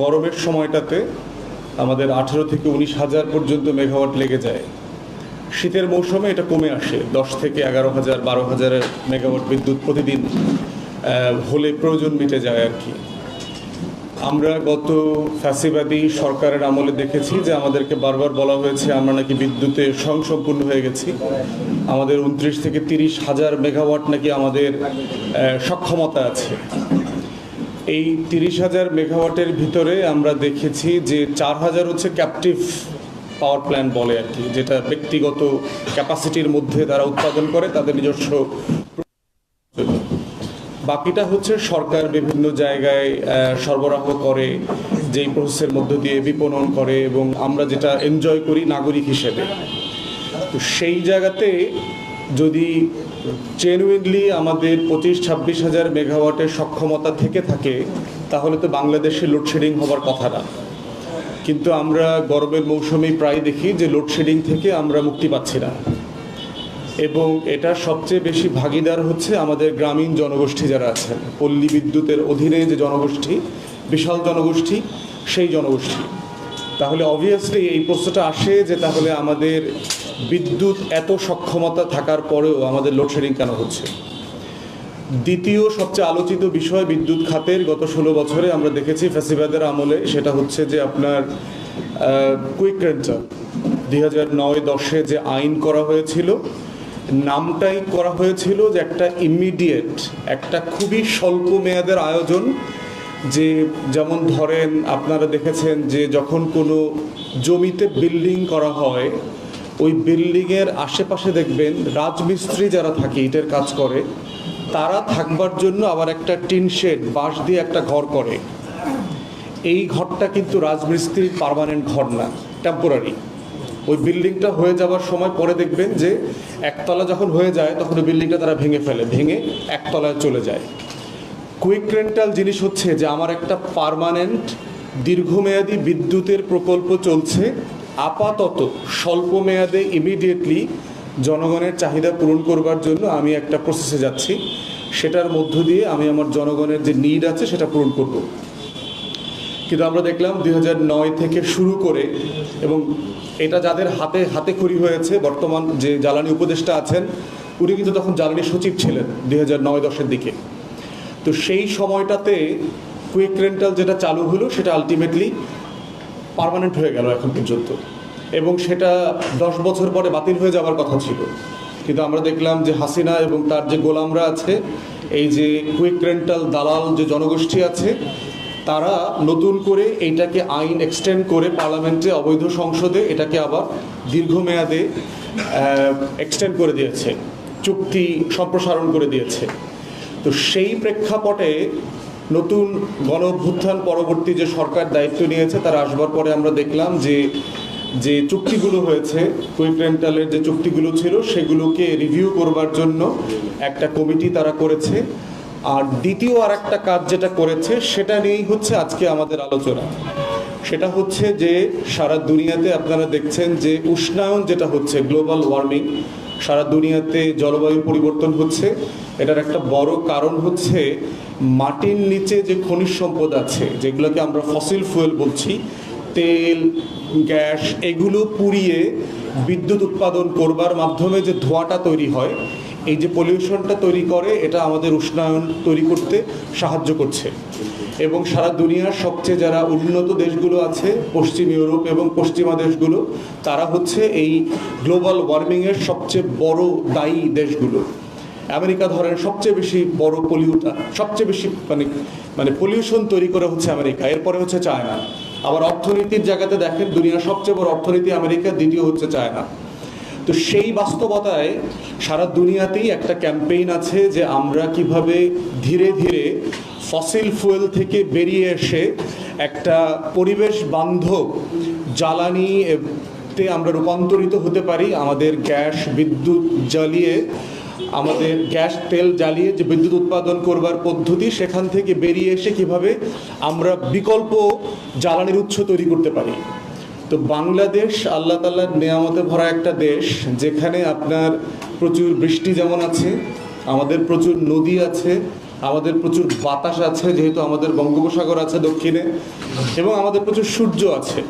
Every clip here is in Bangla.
গরমের সময়টাতে আমাদের আঠেরো থেকে উনিশ হাজার পর্যন্ত মেগাওয়াট লেগে যায়। শীতের মৌসুমে এটা কমে আসে। দশ থেকে এগারো হাজার, বারো হাজারের মেগাওয়াট বিদ্যুৎ প্রতিদিন হলে প্রয়োজন মিটে যায় আর কি। আমরা গত ফ্যাসিবাদী সরকারের আমলে দেখেছি যে আমাদেরকে বারবার বলা হয়েছে, আমরা নাকি বিদ্যুতে স্বয়ংসম্পূর্ণ হয়ে গেছি। আমাদের উনত্রিশ থেকে তিরিশ হাজার মেগাওয়াট নাকি আমাদের সক্ষমতা আছে। এই তিরিশ হাজার মেগাওয়াটের ভিতরে আমরা দেখেছি যে চার হাজার হচ্ছে ক্যাপটিভ পাওয়ার প্ল্যান্ট বলে আর কি, যেটা ব্যক্তিগত ক্যাপাসিটির মধ্যে তারা উৎপাদন করে, তাদের নিজস্ব বাকিটা হচ্ছে সরকার বিভিন্ন জায়গায় সরবরাহ করে, যেই প্রসেসের মধ্য দিয়ে বিপণন করে এবং আমরা যেটা এনজয় করি নাগরিক হিসেবে। তো সেই জায়গাতে যদি জেনুইনলি আমাদের পঁচিশ, ছাব্বিশ হাজার মেগাওয়াটের সক্ষমতা থেকে থাকে, তাহলে তো বাংলাদেশে লোডশেডিং হবার কথা না। কিন্তু আমরা গরমের মৌসুমে প্রায় দেখি যে লোডশেডিং থেকে আমরা মুক্তি পাচ্ছি না। এবং এটা সবচেয়ে বেশি ভাগিদার হচ্ছে আমাদের গ্রামীণ জনগোষ্ঠী যারা আছেন। পল্লী বিদ্যুতের অধীনে যে জনগোষ্ঠী, বিশাল জনগোষ্ঠী, সেই জনগোষ্ঠী। তাহলে অবভিয়াসলি এই প্রশ্নটা আসে যে তাহলে আমাদের বিদ্যুৎ এত সক্ষমতা থাকার পরেও আমাদের লোডশেডিং কেন হচ্ছে? দ্বিতীয় সবচেয়ে আলোচিত বিষয় বিদ্যুৎ খাতের, গত ষোলো বছরে আমরা দেখেছি ফ্যাসিবাদের আমলে সেটা হচ্ছে যে আপনার কুইক রেন্টাল দুই হাজার নয় দশে যে আইন করা হয়েছিল, নামটাই করা হয়েছিল যে একটা ইমিডিয়েট একটা খুবই স্বল্প মেয়াদের আয়োজন যে যেমন ধরেন আপনারা দেখেছেন যে যখন কোনো জমিতে বিল্ডিং করা হয়, ওই বিল্ডিংয়ের আশেপাশে দেখবেন রাজমিস্ত্রি যারা থাকে, ইটের কাজ করে, তারা থাকবার জন্য আবার একটা টিন শেড বাঁশ দিয়ে একটা ঘর করে। এই ঘরটা কিন্তু রাজমিস্ত্রির পার্মানেন্ট ঘর না টেম্পোরারি ওই বিল্ডিংটা হয়ে যাওয়ার সময় পরে দেখবেন যে একতলা যখন হয়ে যায়, তখন ওই বিল্ডিংটা তারা ভেঙে ফেলে, ভেঙে একতলায় চলে যায়। কুইক রেন্টাল জিনিস হচ্ছে যে আমার একটা পার্মানেন্ট দীর্ঘমেয়াদী বিদ্যুতের প্রকল্প চলছে। আপাতত স্বল্প মেয়াদে ইমিডিয়েটলি জনগণের চাহিদা পূরণ করবার জন্য আমি একটা প্রসেসে যাচ্ছি। সেটার মধ্য দিয়ে আমি আমার জনগণের যে নিড আছে সেটা পূরণ করব। কিন্তু আমরা দেখলাম দুই থেকে শুরু করে এবং এটা যাদের হাতে হাতে খড়ি হয়েছে, বর্তমান যে জ্বালানি উপদেষ্টা আছেন, উনি কিন্তু তখন জ্বালানি সচিব ছিলেন দুই হাজার নয় দশের দিকে। তো সেই সময়টাতে কুইক রেন্টাল যেটা চালু হলো, সেটা আলটিমেটলি পার্মানেন্ট হয়ে গেল এখন পর্যন্ত। এবং সেটা দশ বছর পরে বাতিল হয়ে যাওয়ার কথা ছিল। কিন্তু আমরা দেখলাম যে হাসিনা এবং তার যে গোলামরা আছে, এই যে কুইক রেন্টাল দালাল যে জনগোষ্ঠী আছে, তারা নতুন করে এইটাকে আইন এক্সটেন্ড করে পার্লামেন্টে অবৈধ সংসদে এটাকে আবার দীর্ঘমেয়াদে এক্সটেন্ড করে দিয়েছে। চুক্তি সম্প্রসারণ করে দিয়েছে। তো সেই প্রেক্ষাপটে নতুন গণ অভ্যুত্থান পরবর্তী যে সরকার দায়িত্ব নিয়েছে, তার আসবার পরে আমরা দেখলাম যে যে চুক্তিগুলো হয়েছে, কুইক যে চুক্তিগুলো ছিল, সেগুলোকে রিভিউ করবার জন্য একটা কমিটি তারা করেছে। আর দ্বিতীয় আর একটা কাজ যেটা করেছে, সেটা নিয়েই হচ্ছে আজকে আমাদের আলোচনা। সেটা হচ্ছে যে, সারা দুনিয়াতে আপনারা দেখছেন যে উষ্ণায়ন যেটা হচ্ছে, গ্লোবাল ওয়ার্মিং সারা দুনিয়াতে জলবায়ু পরিবর্তন হচ্ছে। এটার একটা বড় কারণ হচ্ছে মাটির নিচে যে খনিজ সম্পদ আছে, যেগুলোকে আমরা ফসিল ফুয়েল বলছি, তেল, গ্যাস, এগুলো পুড়িয়ে বিদ্যুৎ উৎপাদন করবার মাধ্যমে যে ধোঁয়াটা তৈরি হয় এই যে পলিউশনটা তৈরি করে, এটা আমাদের উষ্ণায়ন তৈরি করতে সাহায্য করছে। এবং সারা দুনিয়ার সবচেয়ে যারা উন্নত দেশগুলো আছে, পশ্চিম ইউরোপ এবং পশ্চিমা দেশগুলো, তারা হচ্ছে এই গ্লোবাল ওয়ার্মিংয়ের সবচেয়ে বড় দায়ী দেশগুলো। আমেরিকা ধরেন, সবচেয়ে বেশি বড় পলিউটার সবচেয়ে বেশি মানে মানে পলিউশন তৈরি করে হচ্ছে আমেরিকা, এরপরে হচ্ছে চায়না। আবার অর্থনীতির জায়গাতে দেখেন, দুনিয়ার সবচেয়ে বড় অর্থনীতি আমেরিকা, দ্বিতীয় হচ্ছে চায়না। তো সেই বাস্তবতায় সারা দুনিয়াতেই একটা ক্যাম্পেইন আছে যে আমরা কীভাবে ধীরে ধীরে ফসিল ফুয়েল থেকে বেরিয়ে এসে একটা পরিবেশ বান্ধব জ্বালানি তে আমরা রূপান্তরিত হতে পারি। আমাদের গ্যাস, বিদ্যুৎ জ্বালিয়ে, আমাদের গ্যাস, তেল জ্বালিয়ে যে বিদ্যুৎ উৎপাদন করবার পদ্ধতি, সেখান থেকে বেরিয়ে এসে কীভাবে আমরা বিকল্প জ্বালানির উৎস তৈরি করতে পারি। তো বাংলাদেশ আল্লাহ তাল্লার নেয়ামতে ভরা একটা দেশ, যেখানে আপনার প্রচুর বৃষ্টি যেমন আছে, আমাদের প্রচুর নদী আছে, আমাদের প্রচুর বাতাস আছে, যেহেতু আমাদের বঙ্গোপসাগর আছে দক্ষিণে, এবং আমাদের প্রচুর সূর্য আছে।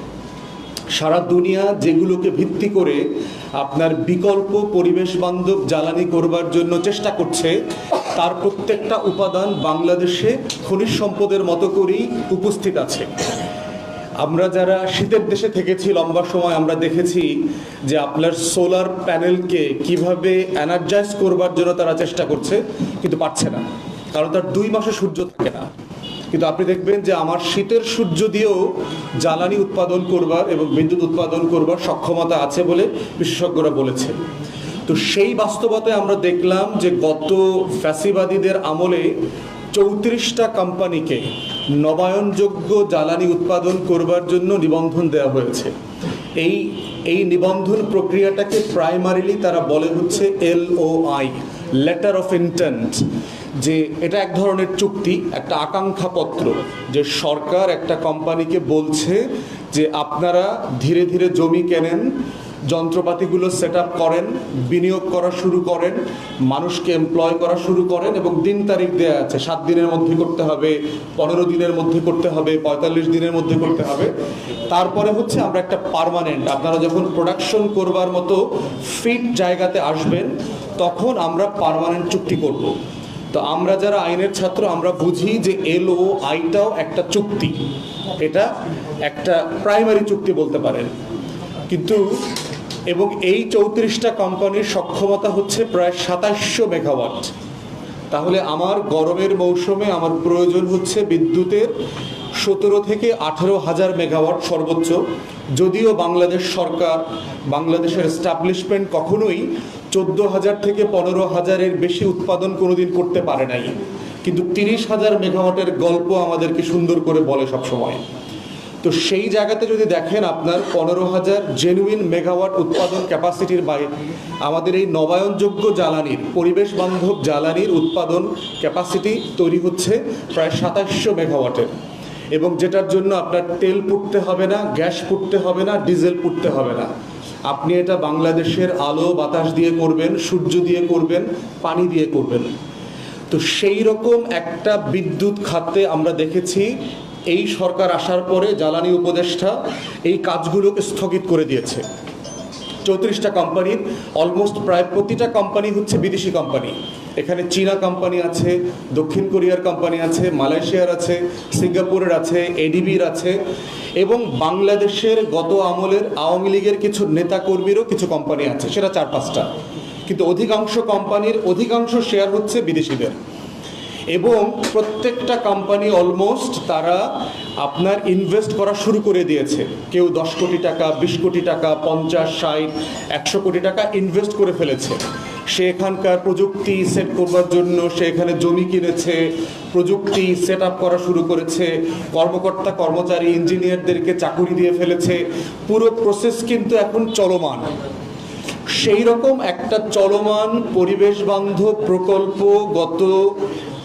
সারা দুনিয়া যেগুলোকে ভিত্তি করে আপনার বিকল্প পরিবেশ বান্ধব জ্বালানি করবার জন্য চেষ্টা করছে, তার প্রত্যেকটা উপাদান বাংলাদেশে খনিজ সম্পদের মতো করেই উপস্থিত আছে। আমরা যারা শীতের দেশে থেকেছি, লম্বা সময় আমরা দেখেছি যে আপনার সোলার প্যানেলকে কীভাবে এনার্জাইজ করবার জন্য তারা চেষ্টা করছে, কিন্তু পারছে না। কারণ তার দুই মাসে সূর্য থাকে না। কিন্তু আপনি দেখবেন যে আমার শীতের সূর্য দিয়েও জ্বালানি উৎপাদন করবার এবং বিদ্যুৎ উৎপাদন করবার সক্ষমতা আছে বলে বিশেষজ্ঞরা বলেছে। তো সেই বাস্তবতায় আমরা দেখলাম যে গত ফ্যাসিবাদীদের আমলে চৌত্রিশটা কোম্পানিকে নবায়নযোগ্য জ্বালানি উৎপাদন করবার জন্য নিবন্ধন দেওয়া হয়েছে। এই এই নিবন্ধন প্রক্রিয়াটাকে প্রাইমারিলি তারা বলে হচ্ছে এলওআই লেটার অফ ইন্টেন্ট যে এটা এক ধরনের চুক্তি, একটা আকাঙ্ক্ষাপত্র, যে সরকার একটা কোম্পানিকে বলছে যে আপনারা ধীরে ধীরে জমি কেনেন যন্ত্রপাতিগুলো সেট করেন, বিনিয়োগ করা শুরু করেন, মানুষকে এমপ্লয় করা শুরু করেন এবং দিন তারিখ দেওয়া আছে। সাত দিনের মধ্যে করতে হবে, পনেরো দিনের মধ্যে করতে হবে, পঁয়তাল্লিশ দিনের মধ্যে করতে হবে। তারপরে হচ্ছে আমরা একটা পার্মানেন্ট আপনারা যখন প্রোডাকশন করবার মতো ফিট জায়গাতে আসবেন, তখন আমরা পার্মানেন্ট চুক্তি করব। তো আমরা যারা আইনের ছাত্র, আমরা বুঝি যে এল ও আইটাও একটা চুক্তি। এটা একটা প্রাইমারি চুক্তি বলতে পারেন। কিন্তু এবং এই চৌত্রিশটা কোম্পানির সক্ষমতা হচ্ছে প্রায় সাতাশশো মেগাওয়াট। তাহলে আমার গরমের মৌসুমে আমার প্রয়োজন হচ্ছে বিদ্যুতের সতেরো থেকে আঠেরো হাজার মেগাওয়াট সর্বোচ্চ। যদিও বাংলাদেশ সরকার, বাংলাদেশের এস্টাবলিশমেন্ট কখনোই চোদ্দ হাজার থেকে পনেরো হাজারের বেশি উৎপাদন কোনোদিন করতে পারে নাই। কিন্তু তিরিশ হাজার মেগাওয়াটের গল্প আমাদেরকে সুন্দর করে বলে সবসময়। তো সেই জায়গাতে যদি দেখেন আপনার পনেরো হাজার জেনুইন মেগাওয়াট উৎপাদন ক্যাপাসিটির বাইরে, আমাদের এই নবায়নযোগ্য জ্বালানির, পরিবেশ বান্ধব জ্বালানির উৎপাদন ক্যাপাসিটি তৈরি হচ্ছে প্রায় সাতাশশো মেগাওয়াটের এবং যেটার জন্য আপনার তেল পুড়তে হবে না, গ্যাস পুড়তে হবে না, ডিজেল পুড়তে হবে না। আপনি এটা বাংলাদেশের আলো, বাতাস দিয়ে করবেন, সূর্য দিয়ে করবেন, পানি দিয়ে করবেন। তো সেই রকম একটা বিদ্যুৎ খাতে আমরা দেখেছি এই সরকার আসার পরে জ্বালানি উপদেষ্টা এই কাজগুলোকে স্থগিত করে দিয়েছে। চৌত্রিশটা কোম্পানির অলমোস্ট প্রায় প্রতিটা কোম্পানি হচ্ছে বিদেশি কোম্পানি এখানে চীনা কোম্পানি আছে, দক্ষিণ কোরিয়ার কোম্পানি আছে, মালয়েশিয়ার আছে, সিঙ্গাপুরের আছে এডিবির আছে এবং বাংলাদেশের গত আমলের আওয়ামী লীগের কিছু নেতাকর্মীরও কিছু কোম্পানি আছে, সেটা চার পাঁচটা। কিন্তু অধিকাংশ কোম্পানির অধিকাংশ শেয়ার হচ্ছে বিদেশিদের। এবং প্রত্যেকটা কোম্পানি অলমোস্ট তারা আপনার ইনভেস্ট করা শুরু করে দিয়েছে। কেউ দশ কোটি টাকা, বিশ কোটি টাকা, পঞ্চাশ, ষাট, একশো কোটি টাকা ইনভেস্ট করে ফেলেছে। সে এখানকার প্রযুক্তি সেট করবার জন্য সে এখানে জমি কিনেছে, প্রযুক্তি সেট আপ করা শুরু করেছে, কর্মকর্তা, কর্মচারী ইঞ্জিনিয়ারদেরকে চাকুরি দিয়ে ফেলেছে। পুরো প্রসেস কিন্তু এখন চলমান। সেই রকম একটা চলমান পরিবেশ বান্ধব প্রকল্প গত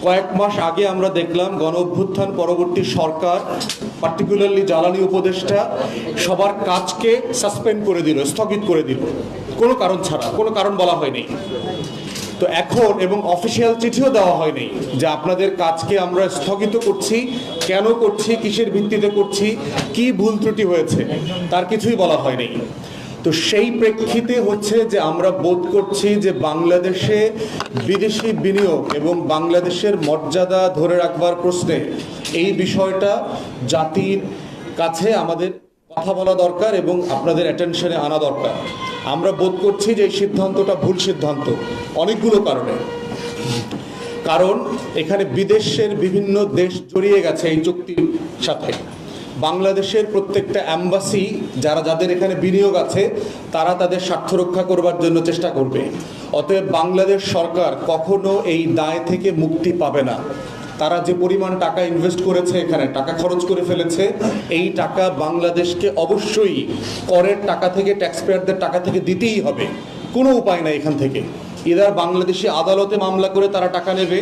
কয়েক মাস আগে আমরা দেখলাম গণ অভ্যুত্থান পরবর্তী সরকার পার্টিকুলারলি জ্বালানি উপদেষ্টা, সবার কাজকে সাসপেন্ড করে দিল, স্থগিত করে দিল। কোনো কারণ ছাড়া, কোনো কারণ বলা হয়নি। তো এখন এবং অফিসিয়াল চিঠিও দেওয়া হয়নি যে আপনাদের কাজকে আমরা স্থগিত করছি, কেন করছি, কিসের ভিত্তিতে করছি, কি ভুল ত্রুটি হয়েছে, তার কিছুই বলা হয়নি। তো সেই প্রেক্ষিতে হচ্ছে যে আমরা বোধ করছি যে বাংলাদেশে বিদেশি বিনিয়োগ এবং বাংলাদেশের মর্যাদা ধরে রাখবার প্রশ্নে এই বিষয়টা জাতির কাছে আমাদের কথা বলা দরকার এবং আপনাদের অ্যাটেনশনে আনা দরকার। আমরা বোধ করছি যে এই সিদ্ধান্তটা ভুল সিদ্ধান্ত অনেকগুলো কারণে। কারণ এখানে বিদেশের বিভিন্ন দেশ জড়িয়ে গেছে এই চুক্তির সাথে। বাংলাদেশের প্রত্যেকটা অ্যাম্বাসি যারা যাদের এখানে বিনিয়োগ আছে, তারা তাদের স্বার্থ রক্ষা করবার জন্য চেষ্টা করবে। অতএব বাংলাদেশ সরকার কখনো এই দায় থেকে মুক্তি পাবে না। তারা যে পরিমাণ টাকা ইনভেস্ট করেছে এখানে, টাকা খরচ করে ফেলেছে, এই টাকা বাংলাদেশকে অবশ্যই করের টাকা থেকে ট্যাক্স পেয়ারদের টাকা থেকে দিতেই হবে। কোনো উপায় নাই এখান থেকে। এবার বাংলাদেশে আদালতে মামলা করে তারা টাকা নেবে।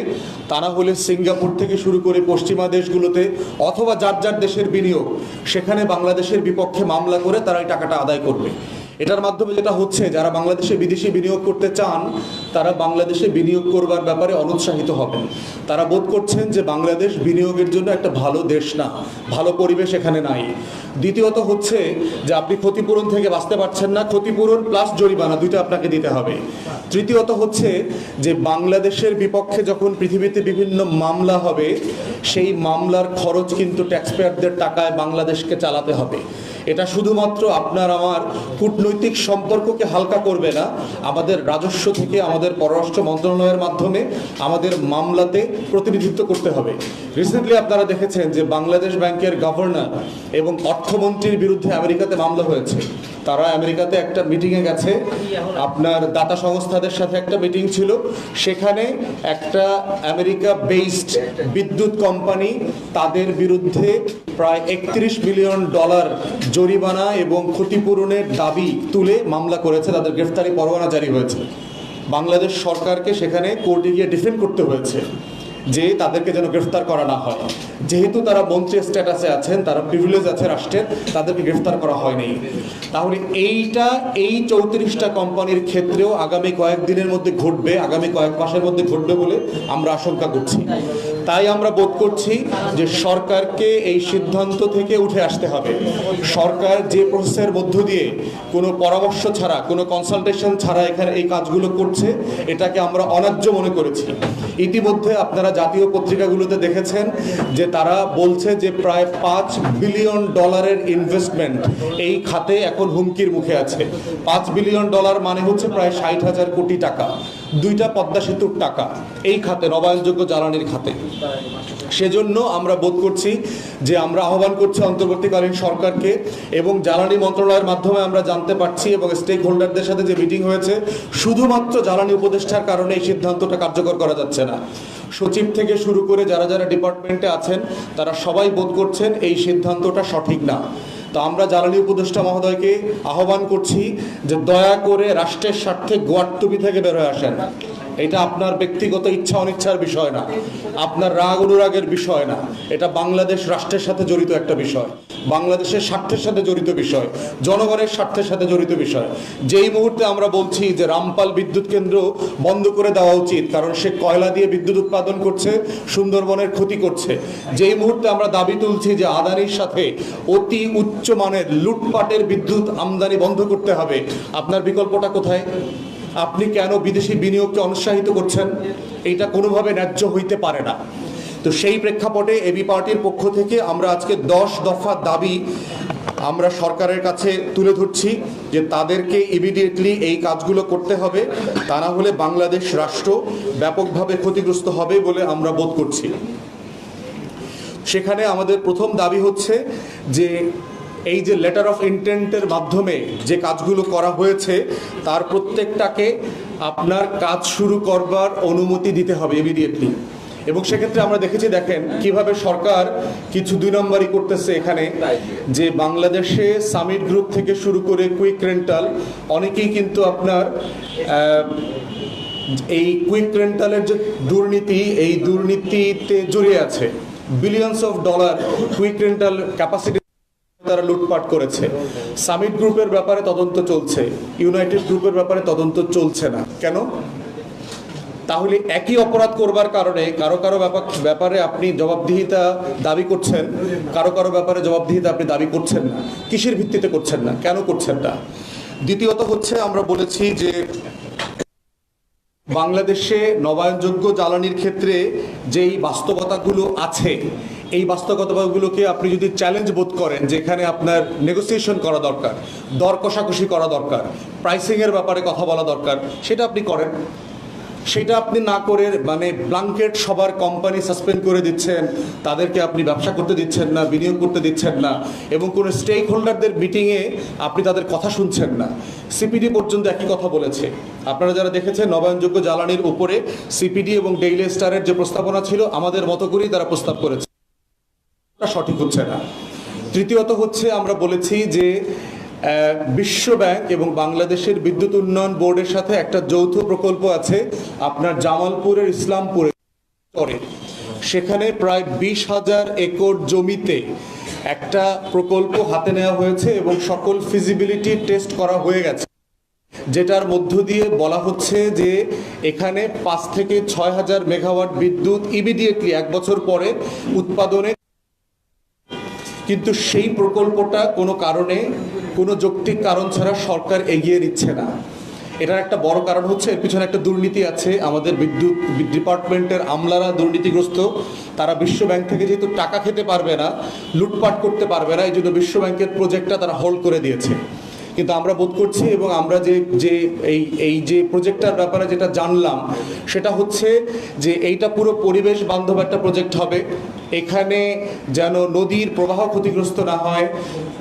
তারা হলে সিঙ্গাপুর থেকে শুরু করে পশ্চিমা দেশগুলোতে অথবা যার যার দেশের বিনিয়োগ, সেখানে বাংলাদেশের বিপক্ষে মামলা করে তারা এই টাকাটা আদায় করবে। এটার মাধ্যমে যেটা হচ্ছে, যারা বাংলাদেশে বিদেশি বিনিয়োগ করতে চান, তারা বাংলাদেশে বিনিয়োগ করবার ব্যাপারে অনুৎসাহিত হবেন। তারা বোধ করছেন যে বাংলাদেশ বিনিয়োগের জন্য একটা ভালো দেশ না, ভালো পরিবেশ এখানে নাই। দ্বিতীয়ত হচ্ছে যে আপনি ক্ষতিপূরণ থেকে বাঁচতে পারছেন না, ক্ষতিপূরণ প্লাস জরিমানা দুইটা আপনাকে দিতে হবে। তৃতীয়ত হচ্ছে যে বাংলাদেশের বিপক্ষে যখন পৃথিবীতে বিভিন্ন মামলা হবে, সেই মামলার খরচ কিন্তু ট্যাক্সপেয়ারদের টাকায় বাংলাদেশকে চালাতে হবে। এটা শুধুমাত্র আপনার আমার কূটনৈতিক সম্পর্ককে হালকা করবে না, আমাদের রাজস্ব থেকে আমাদের পররাষ্ট্র মন্ত্রণালয়ের মাধ্যমে আমাদের মামলাতে প্রতিনিধিত্ব করতে হবে। রিসেন্টলি আপনারা দেখেছেন যে বাংলাদেশ ব্যাংকের গভর্নর এবং অর্থমন্ত্রীর বিরুদ্ধে আমেরিকাতে মামলা হয়েছে। তারা আমেরিকাতে একটা মিটিংয়ে গেছে। আপনার দাতা সংস্থাদের সাথে একটা মিটিং ছিল। সেখানে একটা আমেরিকা বেসড বিদ্যুৎ কোম্পানি তাদের বিরুদ্ধে প্রায় একত্রিশ মিলিয়ন ডলার জরিমানা এবং ক্ষতিপূরণের দাবি তুলে মামলা করেছে। তাদের গ্রেফতারি পরোয়ানা জারি হয়েছে। বাংলাদেশ সরকারকে সেখানে কোর্টে গিয়ে ডিফেন্ড করতে হয়েছে। যে তাদেরকে যেন গ্রেফতার করা না হয়। যেহেতু তারা মন্ত্রী স্ট্যাটাসে আছেন, তারা প্রিভিলেজ আছে রাষ্ট্রের, তাদেরকে গ্রেফতার করা হয়নি। তাহলে এইটা, এই চৌত্রিশটা কোম্পানির ক্ষেত্রেও আগামী কয়েকদিনের মধ্যে ঘটবে, আগামী কয়েক মাসের মধ্যে ঘটবে বলে আমরা আশঙ্কা করছি। তাই আমরা বোধ করছি যে সরকারকে এই সিদ্ধান্ত থেকে উঠে আসতে হবে। সরকার যে প্রসেসের মধ্য দিয়ে কোনো পরামর্শ ছাড়া, কোনো কনসালটেশন ছাড়া এখানে এই কাজগুলো করছে, এটাকে আমরা অন্যায্য মনে করেছি। ইতিমধ্যে আপনারা জাতীয় পত্রিকাগুলোতে দেখেছেন যে তারা বলছে যে প্রায় পাঁচ বিলিয়ন ডলারের ইনভেস্টমেন্ট এই খাতে এখন হুমকির মুখে আছে। পাঁচ বিলিয়ন ডলার মানে হচ্ছে প্রায় ষাট হাজার কোটি টাকা। দুইটা পদ্মা সেতুর টাকা এই খাতে, নবায়নযোগ্য জ্বালানির খাতে। সেজন্য আমরা বোধ করছি যে আমরা আহ্বান করছি অন্তর্বর্তীকালীন সরকারকে এবং জ্বালানি মন্ত্রণালয়ের মাধ্যমে আমরা জানতে পারছি এবং স্টেক হোল্ডারদের সাথে যে মিটিং হয়েছে, শুধুমাত্র জ্বালানি উপদেষ্টার কারণে এই সিদ্ধান্তটা কার্যকর করা যাচ্ছে না। সচিব থেকে শুরু করে যারা যারা ডিপার্টমেন্টে আছেন, তারা সবাই বোধ করছেন এই সিদ্ধান্তটা সঠিক না। তো আমরা জ্বালানি উপদেষ্টা মহোদয়কে আহ্বান করছি যে দয়া করে রাষ্ট্রের স্বার্থে গোয়ার্তুবি থেকে বের হয়ে আসেন। এটা আপনার ব্যক্তিগত ইচ্ছা অনিচ্ছার বিষয় না। আপনার রাগ অনুরাগের বিষয় না। এটা বাংলাদেশ রাষ্ট্রের সাথে জড়িত একটা বিষয়। বাংলাদেশের স্বার্থের সাথে জড়িত বিষয়। জনগণের স্বার্থের সাথে জড়িত বিষয়। যেই মুহূর্তে আমরা বলছি যে রামপাল বিদ্যুৎ কেন্দ্র বন্ধ করে দেওয়া উচিত, কারণ সে কয়লা দিয়ে বিদ্যুৎ উৎপাদন করছে, সুন্দরবনের ক্ষতি করছে। যেই মুহূর্তে আমরা দাবি তুলছি যে আদানির সাথে অতি উচ্চমানের লুটপাটের বিদ্যুৎ আমদানি বন্ধ করতে হবে, আপনার বিকল্পটা কোথায়? আপনি কেন বিদেশি বিনিয়োগকে অনুৎসাহিত করছেন? এটা কোনোভাবে ন্যায্য হইতে পারে না। তো সেই প্রেক্ষাপটে এবি পার্টির পক্ষ থেকে আমরা আজকে দশ দফা দাবি আমরা সরকারের কাছে তুলে ধরছি যে তাদেরকে ইমিডিয়েটলি এই কাজগুলো করতে হবে। তা না হলে বাংলাদেশ রাষ্ট্র ব্যাপকভাবে ক্ষতিগ্রস্ত হবে বলে আমরা বোধ করছি। সেখানে আমাদের প্রথম দাবি হচ্ছে যে এই যে লেটার অফ ইন্টেন্টের মাধ্যমে যে কাজগুলো করা হয়েছে, তার প্রত্যেকটাকে আপনার কাজ শুরু করবার অনুমতি দিতে হবে ইমিডিয়েটলি এবং সেক্ষেত্রে আমরা দেখেছি, দেখেন কীভাবে সরকার কিছু দুই নম্বরই করতেছে এখানে, যে বাংলাদেশে সামিট গ্রুপ থেকে শুরু করে কুইক রেন্টাল অনেকেই কিন্তু আপনার এই কুইক রেন্টালের যে দুর্নীতি, এই দুর্নীতিতে জড়িয়ে আছে। Billions of dollar quick rental capacity তারা লুটপাট করেছে। সামিট গ্রুপের ব্যাপারে তদন্ত চলছে। ইউনাইটেড গ্রুপের ব্যাপারে তদন্ত চলছে না। কেন? তাহলে একই অপরাধ করবার কারণে কারও কারও ব্যাপারে আপনি জবাবদিহিতা দাবি করছেন, কারও কারও ব্যাপারে জবাবদিহিতা আপনি দাবি করছেন না। কিসের ভিত্তিতে করছেন না? কেন করছেন না? দ্বিতীয়ত হচ্ছে আমরা বলেছি যে বাংলাদেশে নবায়নযোগ্য জ্বালানির ক্ষেত্রে যেই বাস্তবতাগুলো আছে এই বাস্তবতাগুলোকে আপনি যদি চ্যালেঞ্জ বোধ করেন যেখানে আপনার নেগোসিয়েশন করা দরকার, দর কষাকষি করা দরকার প্রাইসিংয়ের ব্যাপারে কথা বলা দরকার, সেটা আপনি করেন। সেটা আপনি না করে মানে ব্লাঙ্কেট সবার কোম্পানি সাসপেন্ড করে দিচ্ছেন, তাদেরকে আপনি ব্যবসা করতে দিচ্ছেন না, বিনিয়োগ করতে দিচ্ছেন না, এবং কোনো স্টেক হোল্ডারদের মিটিংয়ে আপনি তাদের কথা শুনছেন না। সিপিডি পর্যন্ত একই কথা বলেছে। আপনারা যারা দেখেছেন, নবায়নযোগ্য জ্বালানির উপরে সিপিডি এবং ডেইলি স্টারের যে প্রস্তাবনা ছিল, আমাদের মতো করেই তারা প্রস্তাব করেছে। সঠিক হচ্ছে না। তৃতীয়ত হচ্ছে আমরা বলেছি যে আহ, বিশ্ব ব্যাংক এবং বাংলাদেশের বিদ্যুৎ উন্নয়ন বোর্ডের সাথে একটা যৌথ প্রকল্প আছে আপনার জামালপুরের ইসলামপুরে সেখানে প্রায় বিশ হাজার একর জমিতে একটা প্রকল্প হাতে নেওয়া হয়েছে এবং সকল ফিজিবিলিটি টেস্ট করা হয়ে গেছে। যেটার মধ্য দিয়ে বলা হচ্ছে যে এখানে পাঁচ থেকে ছয় হাজার মেগাওয়াট বিদ্যুৎ ইমিডিয়েটলি এক বছর পরে উৎপাদনে কিন্তু সেই প্রকল্পটা কোনো কারণে, কোনো যৌক্তিক কারণ ছাড়া সরকার এগিয়ে নিচ্ছে না। এটার একটা বড় কারণ হচ্ছে, এর পিছনে একটা দুর্নীতি আছে। আমাদের বিদ্যুৎ ডিপার্টমেন্টের আমলারা দুর্নীতিগ্রস্ত। তারা বিশ্বব্যাংক থেকে যেহেতু টাকা খেতে পারবে না, লুটপাট করতে পারবে না এই জন্য বিশ্ব ব্যাংকের প্রজেক্টটা তারা হোল্ড করে দিয়েছে। কিন্তু আমরা বোধ করছি এবং আমরা যে যে এই এই যে প্রজেক্টটার ব্যাপারে যেটা জানলাম, সেটা হচ্ছে যে এইটা পুরো পরিবেশ বান্ধব একটা প্রজেক্ট হবে। এখানে যেন নদীর প্রবাহ ক্ষতিগ্রস্ত না হয়,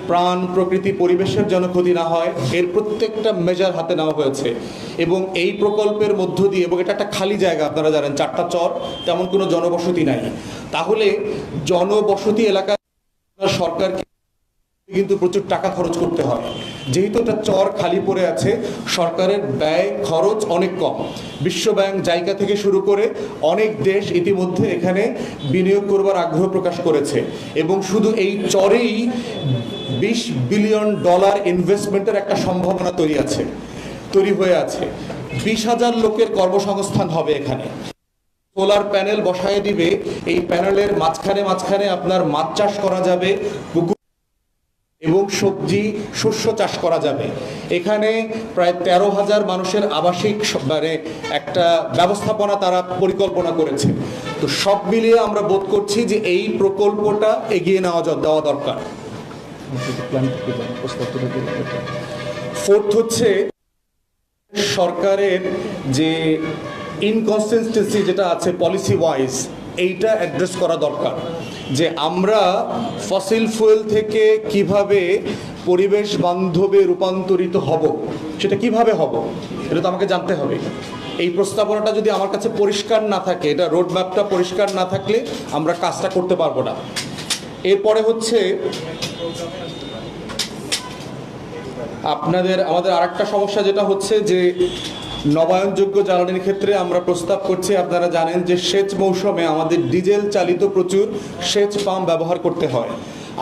প্রাণ প্রকৃতি পরিবেশের যেন ক্ষতি না হয়, এর প্রত্যেকটা মেজার হাতে নেওয়া হয়েছে। এবং এই প্রকল্পের মধ্য দিয়ে, এবং এটা একটা খালি জায়গা আপনারা জানেন, চারটা চর, তেমন কোনো জনবসতি নাই। তাহলে জনবসতি এলাকা সরকারকে কিন্তু প্রচুর টাকা খরচ করতে হয়। যেহেতু এটা চর খালি পড়ে আছে, সরকারের ব্যয় খরচ অনেক কম। বিশ্ব ব্যাংক জায়গা থেকে শুরু করে অনেক দেশ ইতিমধ্যে এখানে বিনিয়োগ করবার আগ্রহ প্রকাশ করেছে এবং শুধু এই চরেই বিশ বিলিয়ন ডলার ইনভেস্টমেন্টের একটা সম্ভাবনা তৈরি আছে, তৈরি হয়ে আছে। বিশ হাজার লোকের কর্মসংস্থান হবে এখানে। সোলার প্যানেল বসায় দিবে, এই প্যানেলের মাঝখানে মাঝখানে আপনার মাছ চাষ করা যাবে, পুকুর এবং সবজি, শস্য চাষ করা যাবে। এখানে প্রায় তেরো হাজার মানুষের আবাসিক মানে একটা ব্যবস্থাপনা তারা পরিকল্পনা করেছে। তো সব মিলিয়ে আমরা বোধ করছি যে এই প্রকল্পটা এগিয়ে নেওয়া দেওয়া দরকার। ফোর্থ হচ্ছে সরকারের যে ইনকনসিস্টেন্সি যেটা আছে পলিসি ওয়াইজ এইটা অ্যাড্রেস করা দরকার। যে আমরা ফসিল ফুয়েল থেকে কীভাবে পরিবেশ বান্ধবে রূপান্তরিত হব, সেটা কীভাবে হব, এটা তো আমাকে জানতে হবে। এই প্রস্তাবনাটা যদি আমার কাছে পরিষ্কার না থাকে, এটা রোড ম্যাপটা পরিষ্কার না থাকলে আমরা কাজটা করতে পারব না। এরপরে হচ্ছে, আপনাদের, আমাদের আরেকটা সমস্যা যেটা হচ্ছে যে নবায়নযোগ্য জ্বালানির ক্ষেত্রে আমরা প্রস্তাব করছি, আপনারা জানেন যে সেচ মৌসুমে আমাদের ডিজেল চালিত প্রচুর সেচ পাম্প ব্যবহার করতে হয়।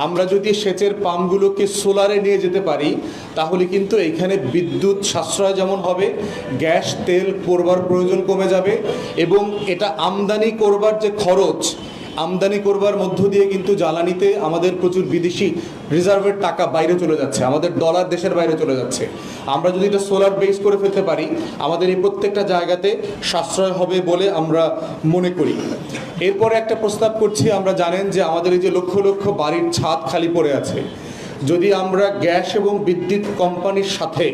আমরা যদি সেচের পাম্পগুলোকে সোলারে নিয়ে যেতে পারি, তাহলে কিন্তু এখানে বিদ্যুৎ সাশ্রয় যেমন হবে, গ্যাস, তেল পড়বার প্রয়োজন কমে যাবে এবং এটা আমদানি করবার যে খরচ আমদানি করবার মধ্য দিয়ে কিন্তু জ্বালানিতে আমাদের প্রচুর বিদেশি রিজার্ভের টাকা বাইরে চলে যাচ্ছে, আমাদের ডলার দেশের বাইরে চলে যাচ্ছে। আমরা যদি এটা সোলার বেস করে ফেলতে পারি, আমাদের এই প্রত্যেকটা জায়গাতে সাশ্রয় হবে বলে আমরা মনে করি। এরপরে একটা প্রস্তাব করছি, আমরা জানেন যে আমাদের এই যে লক্ষ লক্ষ বাড়ির ছাদ খালি পড়ে আছে। যদি আমরা গ্যাস এবং বিদ্যুৎ কোম্পানির সাথে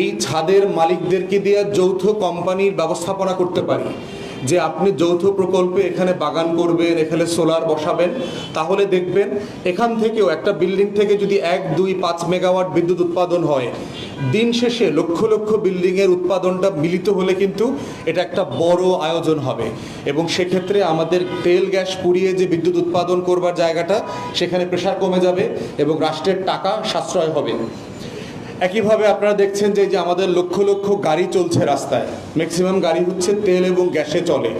এই ছাদের মালিকদেরকে দিয়ে যৌথ কোম্পানির ব্যবস্থাপনা করতে পারি যে আপনি যৌথ প্রকল্পে এখানে বাগান করবেন, এখানে সোলার বসাবেন, তাহলে দেখবেন এখান থেকেও একটা বিল্ডিং থেকে যদি এক, দুই, পাঁচ মেগাওয়াট বিদ্যুৎ উৎপাদন হয়, দিন শেষে লক্ষ লক্ষ বিল্ডিংয়ের উৎপাদনটা মিলিত হলে কিন্তু এটা একটা বড় আয়োজন হবে। এবং সেক্ষেত্রে আমাদের তেল, গ্যাস পুড়িয়ে যে বিদ্যুৎ উৎপাদন করবার জায়গাটা, সেখানে প্রেশার কমে যাবে এবং রাষ্ট্রের টাকা সাশ্রয় হবে। একইভাবে আপনারা দেখছেন যে আমাদের লক্ষ লক্ষ গাড়ি চলছে রাস্তায়। ম্যাক্সিমাম গাড়ি হচ্ছে তেল এবং গ্যাসে চলে।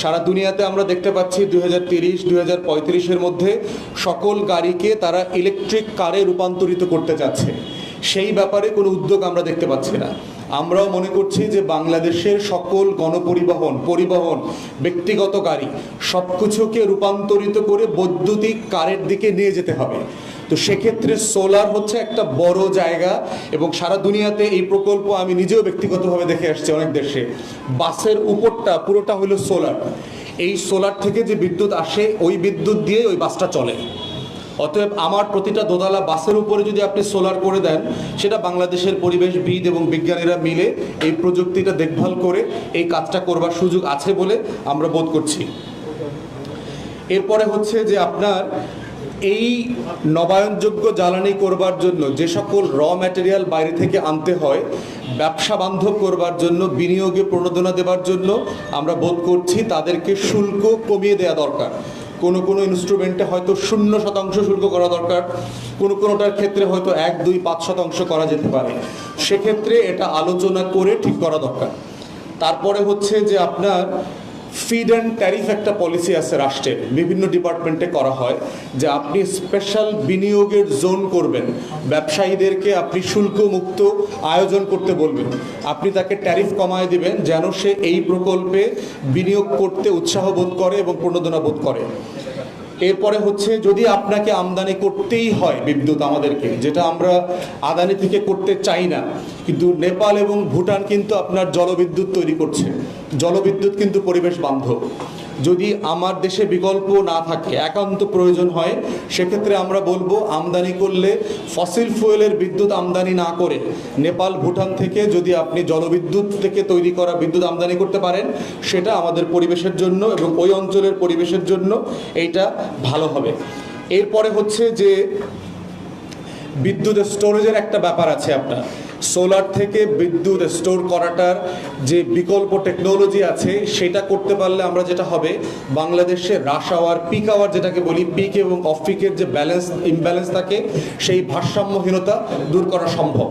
সারা দুনিয়াতে আমরা দেখতে পাচ্ছি দুই হাজার তিরিশ, দুই হাজার পঁয়ত্রিশের মধ্যে সকল গাড়িকে তারা ইলেকট্রিক কারে রূপান্তরিত করতে চাচ্ছে। সেই ব্যাপারে কোনো উদ্যোগ আমরা দেখতে পাচ্ছি না। আমরাও মনে করছি যে বাংলাদেশের সকল গণপরিবহন, পরিবহন, ব্যক্তিগত গাড়ি সব কিছুকে রূপান্তরিত করে বৈদ্যুতিক কারের দিকে নিয়ে যেতে হবে। তো সেক্ষেত্রে সোলার হচ্ছে একটা বড় জায়গা এবং সারা দুনিয়াতে এই প্রকল্প আমি নিজেও ব্যক্তিগতভাবে দেখে আসছি অনেক দেশে। বাসের উপরটা, পুরোটা হলো সোলার এই সোলার থেকে যে বিদ্যুৎ আসে, ওই বিদ্যুৎ দিয়ে ওই বাসটা চলে। অতএব আমার প্রতিটা দোতলা বাসের উপরে যদি আপনি সোলার করে দেন, সেটা বাংলাদেশের পরিবেশবিদ এবং বিজ্ঞানীরা মিলে এই প্রযুক্তিটা দেখভাল করে এই কাজটা করবার সুযোগ আছে বলে আমরা বোধ করছি। এরপরে হচ্ছে যে আপনার এই নবায়নযোগ্য জ্বালানি করবার জন্য যে সকল র ম্যাটেরিয়াল বাইরে থেকে আনতে হয়, ব্যবসা বান্ধব করবার জন্য, বিনিয়োগে প্রণোদনা দেওয়ার জন্য আমরা বোধ করছি তাদেরকে শুল্ক কমিয়ে দেওয়া দরকার। কোনো কোনো ইনস্ট্রুমেন্টে হয়তো শূন্য শতাংশ শুল্ক করা দরকার, কোনো কোনোটার ক্ষেত্রে হয়তো এক, দুই, পাঁচ শতাংশ করা যেতে পারে। সেক্ষেত্রে এটা আলোচনা করে ঠিক করা দরকার। তারপরে হচ্ছে যে আপনার ফিড অ্যান্ড ট্যারিফ একটা পলিসি আছে রাষ্ট্রের। বিভিন্ন ডিপার্টমেন্টে করা হয় যে আপনি স্পেশাল বিনিয়োগের জোন করবেন। ব্যবসায়ীদেরকে আপনি শুল্কমুক্ত আয়োজন করতে বলবেন। আপনি তাকে ট্যারিফ কমায় দিবেন যেন সে এই প্রকল্পে বিনিয়োগ করতে উৎসাহ বোধ করে এবং প্রণোদনা বোধ করে। এরপরে হচ্ছে যদি আপনাকে আমদানি করতেই হয় বিদ্যুৎ আমাদেরকে, যেটা আমরা আদানি থেকে করতে চাই না, কিন্তু নেপাল এবং ভুটান কিন্তু আপনার জলবিদ্যুৎ তৈরি করছে। জলবিদ্যুৎ কিন্তু পরিবেশ বান্ধব। যদি আমার দেশে বিকল্প না থাকে, একান্ত প্রয়োজন হয়, সেক্ষেত্রে আমরা বলব আমদানি করলে ফসিল ফুয়েলের বিদ্যুৎ আমদানি না করে নেপাল, ভুটান থেকে যদি আপনি জলবিদ্যুৎ থেকে তৈরি করা বিদ্যুৎ আমদানি করতে পারেন, সেটা আমাদের পরিবেশের জন্য এবং ওই অঞ্চলের পরিবেশের জন্য এইটা ভালো হবে। এরপরে হচ্ছে যে বিদ্যুৎ স্টোরেজের একটা ব্যাপার আছে আপনার। সোলার থেকে বিদ্যুৎ স্টোর করাটার যে বিকল্প টেকনোলজি আছে, সেটা করতে পারলে আমরা যেটা হবে, বাংলাদেশে রাশ আওয়ার পিক আওয়ার যেটাকে বলি পিক এবং অফ পিকের যে ব্যালেন্স ইমব্যালেন্স থাকে, সেই ভারসাম্যহীনতা দূর করা সম্ভব।